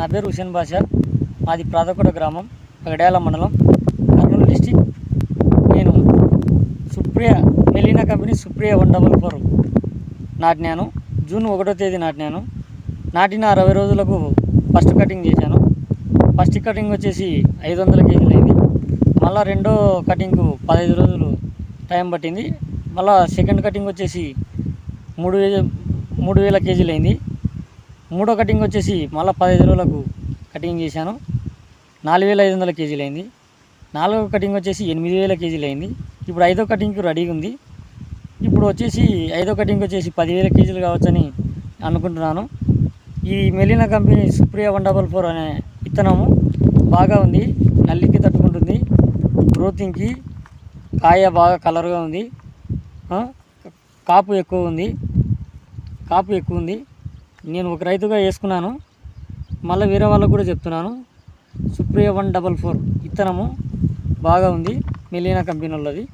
నా పేరు హుసేన్ బాషా. మాది ప్రాతకోట గ్రామం పగడ్యాల మండలం కర్నూలు డిస్టిక్ నేను Supriya మెలీనా company Supriya one double four నాటినాను June ఒకటో తేదీ నాటినాను నాటిన అరవై రోజులకు ఫస్ట్ కటింగ్ చేశాను. ఫస్ట్ కటింగ్ వచ్చేసి ఐదు వందల కేజీలు అయింది. మళ్ళీ రెండో కటింగ్కు పదహైదు రోజులు టైం పట్టింది. మళ్ళీ సెకండ్ కటింగ్ వచ్చేసి మూడు వేల మూడు వేల కేజీలు అయింది. మూడో కటింగ్ వచ్చేసి మళ్ళీ పదహైదు రోజులకు కటింగ్ చేశాను. నాలుగు వేల ఐదు వందల కేజీలు అయింది. నాలుగో కటింగ్ వచ్చేసి ఎనిమిది వేల కేజీలు అయింది. ఇప్పుడు ఐదో కటింగ్కి రెడీగా ఉంది. ఇప్పుడు వచ్చేసి ఐదో కటింగ్ వచ్చేసి పదివేల కేజీలు కావచ్చని అనుకుంటున్నాను. ఈ మెలినా company Supriya one double four అనే విత్తనము బాగా ఉంది. నల్లికి తట్టుకుంటుంది. గ్రోతింగ్కి కాయ బాగా కలర్గా ఉంది. కాపు ఎక్కువ ఉంది. కాపు ఎక్కువ ఉంది. నేను ఒక రైతుగా వేసుకున్నాను. మళ్ళీ వేరే వాళ్ళకు కూడా చెప్తున్నాను. సుప్రియ వన్ డబల్ ఫోర్ విత్తనము బాగా ఉంది. మెలీనా కంపెనీ వాళ్ళది